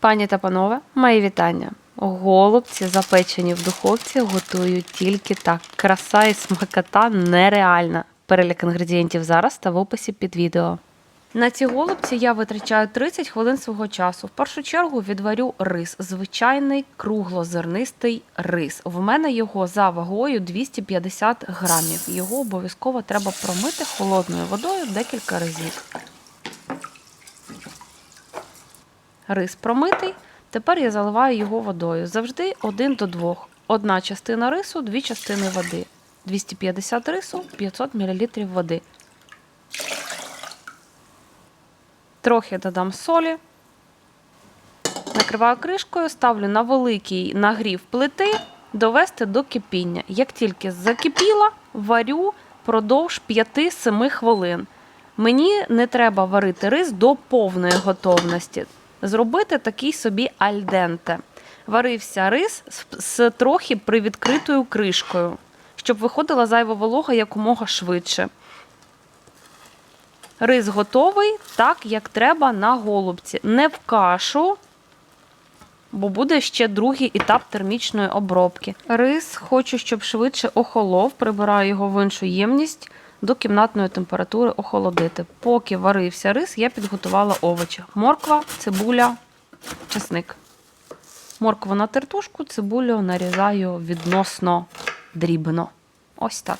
Пані та панове, мої вітання. Голубці, запечені в духовці, готують тільки так. Краса і смакота нереальна. Перелік інгредієнтів зараз та в описі під відео. На ці голубці я витрачаю 30 хвилин свого часу. В першу чергу відварю рис, звичайний круглозернистий рис. В мене його за вагою 250 грамів. Його обов'язково треба промити холодною водою декілька разів. Рис промитий. Тепер я заливаю його водою. Завжди один до двох. Одна частина рису, дві частини води. 250 рису, 500 мл води. Трохи додам солі. Накриваю кришкою, ставлю на великий нагрів плити, довести до кипіння. Як тільки закипіла, варю продовж 5-7 хвилин. Мені не треба варити рис до повної готовності. Зробити такий собі альденте. Варився рис з, трохи привідкритою кришкою, щоб виходила зайва волога якомога швидше. Рис готовий так, як треба на голубці. Не в кашу, бо буде ще другий етап термічної обробки. Рис хочу, щоб швидше охолов, прибираю його в іншу ємність до кімнатної температури охолодити. Поки варився рис, я підготувала овочі: морква, цибуля, чесник. Моркву на тертушку, цибулю нарізаю відносно дрібно. Ось так.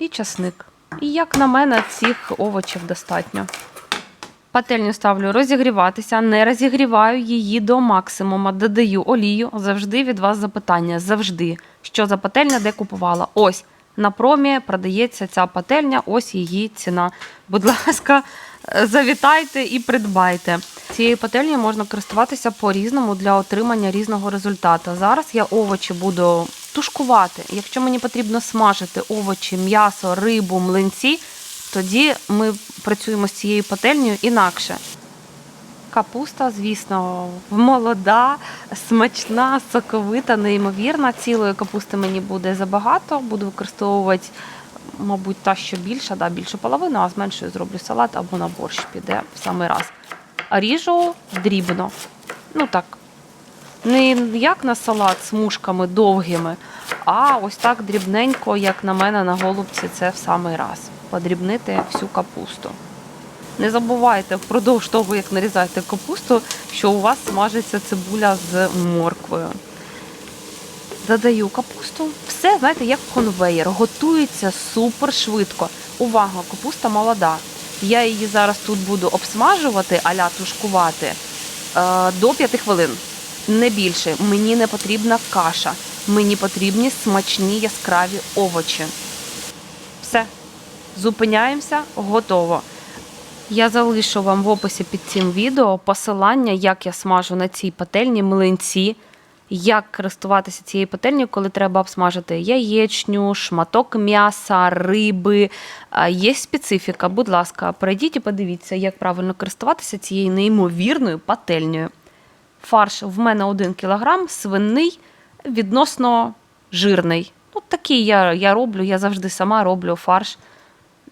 і часник. І як на мене, цих овочів достатньо. Пательню ставлю розігріватися, не розігріваю її до максимума, додаю олію. Завжди від вас запитання. Завжди. Що за пательня, де купувала? Ось на промі продається ця пательня, ось її ціна. Будь ласка, завітайте і придбайте. Цією пательнею можна користуватися по-різному для отримання різного результату. Зараз я овочі буду тушкувати. Якщо мені потрібно смажити овочі, м'ясо, рибу, млинці, тоді ми працюємо з цією пательнею інакше. Капуста, звісно, молода, смачна, соковита, неймовірна. Цілої капусти мені буде забагато. Буду використовувати, мабуть, та, що більша, да, більшу половину, а з меншою зроблю салат або на борщ піде в самий раз. Ріжу дрібно. Ну так, не як на салат з мушками довгими, а ось так дрібненько, як на мене на голубці, це в самий раз. Подрібнити всю капусту. Не забувайте впродовж того, як нарізаєте капусту, що у вас смажиться цибуля з морквою. Додаю капусту. Все, знаєте, як конвеєр. Готується супер швидко. Увага, капуста молода. Я її зараз тут буду обсмажувати, аля тушкувати е, до 5 хвилин. Не більше. Мені не потрібна каша. Мені потрібні смачні яскраві овочі. Зупиняємося, готово. Я залишу вам в описі під цим відео посилання, як я смажу на цій пательні млинці, як користуватися цією пательнею, коли треба обсмажити яєчню, шматок м'яса, риби. Є специфіка. Будь ласка, перейдіть і подивіться, як правильно користуватися цією неймовірною пательнею. Фарш в мене 1 кг, свинний, відносно жирний. Ну, такий я, я роблю, я завжди сама роблю фарш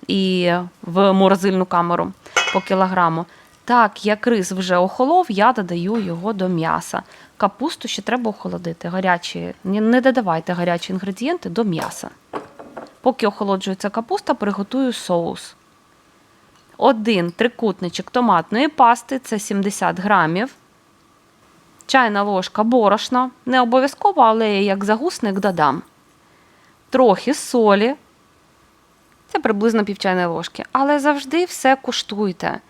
і в морозильну камеру по кілограму. Так, як рис вже охолов, я додаю його до м'яса. Капусту ще треба охолодити. Гарячі, не додавайте гарячі інгредієнти до м'яса. Поки охолоджується капуста, приготую соус. Один трикутничок томатної пасти це 70 грамів. Чайна ложка борошна. Не обов'язково, але я як загусник додам. Трохи солі. Це приблизно пів чайної ложки. Але завжди все куштуйте.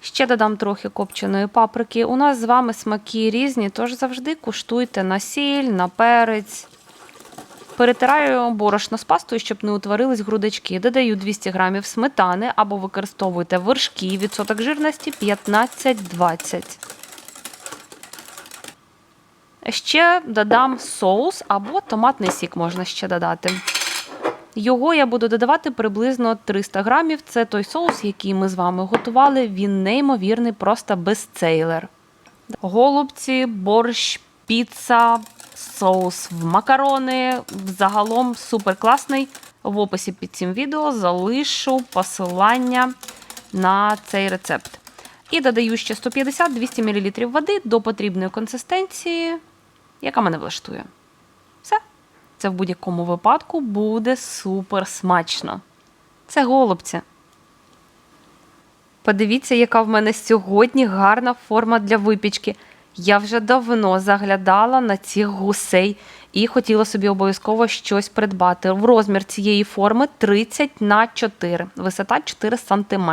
Ще додам трохи копченої паприки. У нас з вами смаки різні, тож завжди куштуйте на сіль, на перець. Перетираю борошно з пастою, щоб не утворились грудочки. Додаю 200 грамів сметани або використовуйте вершки. Відсоток жирності 15-20. Ще додам соус або томатний сік можна ще додати. Його я буду додавати приблизно 300 грамів. Це той соус, який ми з вами готували. Він неймовірний, просто бестсейлер. Голубці, борщ, піца, соус в макарони. Загалом супер класний. В описі під цим відео залишу посилання на цей рецепт. І додаю ще 150-200 мл води до потрібної консистенції, яка мене влаштує. Все. Це в будь-якому випадку буде супер смачно. Це голубці. Подивіться, яка в мене сьогодні гарна форма для випічки. Я вже давно заглядала на цих гусей і хотіла собі обов'язково щось придбати. В розмір цієї форми 30 на 4, висота 4 см.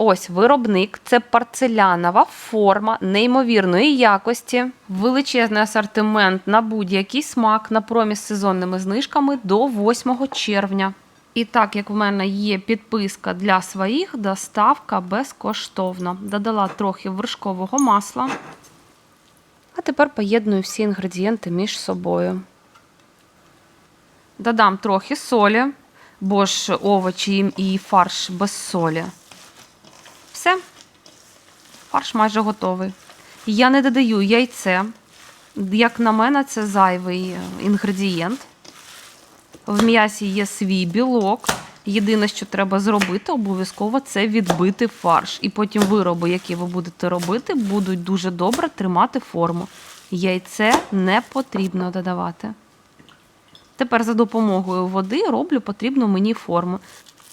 Ось виробник це порцелянова форма неймовірної якості, величезний асортимент на будь-який смак на проміс з сезонними знижками до 8 червня. І так як в мене є підписка для своїх, доставка безкоштовна. Додала трохи вершкового масла. А тепер поєдную всі інгредієнти між собою. Додам трохи солі, бо ж овочі і фарш без солі. Фарш майже готовий. Я не додаю яйце. Як на мене, це зайвий е, інгредієнт. В м'ясі є свій білок. Єдине, що треба зробити, обов'язково це відбити фарш. І потім вироби, які ви будете робити, будуть дуже добре тримати форму. Яйце не потрібно додавати. Тепер за допомогою води роблю потрібну мені форму.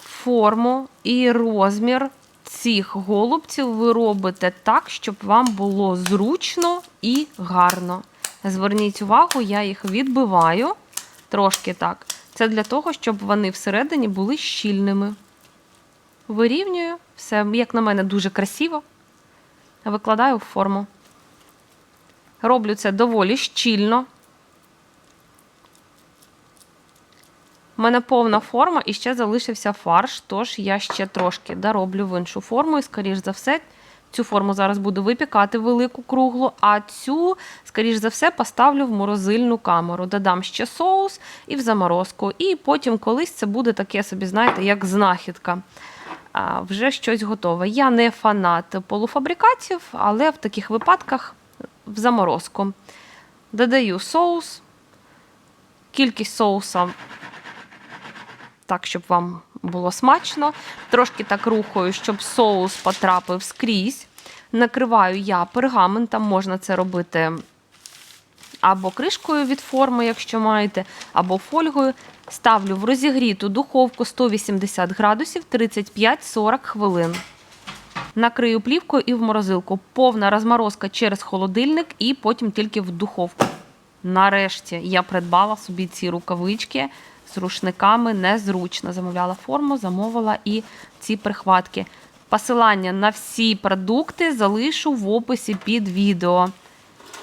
Форму і розмір цих голубців ви робите так, щоб вам було зручно і гарно. Зверніть увагу, я їх відбиваю трошки так. Це для того, щоб вони всередині були щільними. Вирівнюю, все, як на мене, дуже красиво. Викладаю в форму. Роблю це доволі щільно. У мене повна форма і ще залишився фарш, тож я ще трошки дороблю в іншу форму, і, скоріш за все, цю форму зараз буду випікати велику круглу, а цю, скоріш за все, поставлю в морозильну камеру. Додам ще соус і в заморозку. І потім колись це буде таке собі, знаєте, як знахідка. А, Вже щось готове. Я не фанат полуфабрикатів, але в таких випадках в заморозку. Додаю соус. Кількість соуса так, щоб вам було смачно. Трошки так рухаю, щоб соус потрапив скрізь. Накриваю я пергаментом, можна це робити або кришкою від форми, якщо маєте, або фольгою. Ставлю в розігріту духовку 180 градусів 35-40 хвилин. Накрию плівкою і в морозилку. Повна розморозка через холодильник і потім тільки в духовку. Нарешті я придбала собі ці рукавички з рушниками незручно. Замовляла форму, замовила і ці прихватки. Посилання на всі продукти залишу в описі під відео.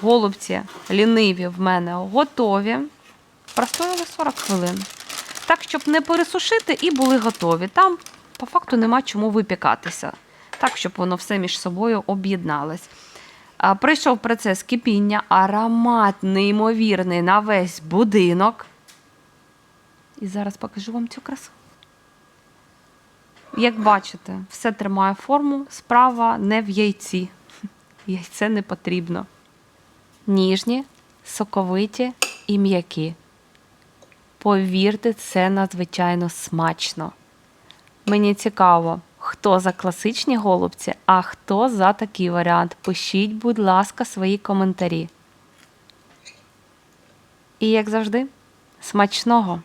Голубці ліниві в мене готові. Простояли 40 хвилин. Так, щоб не пересушити і були готові. Там, по факту, нема чому випікатися. Так, щоб воно все між собою об'єдналось. Прийшов процес кипіння, аромат неймовірний на весь будинок. І зараз покажу вам цю красу. Як бачите, все тримає форму, справа не в яйці. Яйце не потрібно. Ніжні, соковиті і м'які. Повірте, це надзвичайно смачно. Мені цікаво, хто за класичні голубці, а хто за такий варіант. Пишіть, будь ласка, свої коментарі. І як завжди, смачного!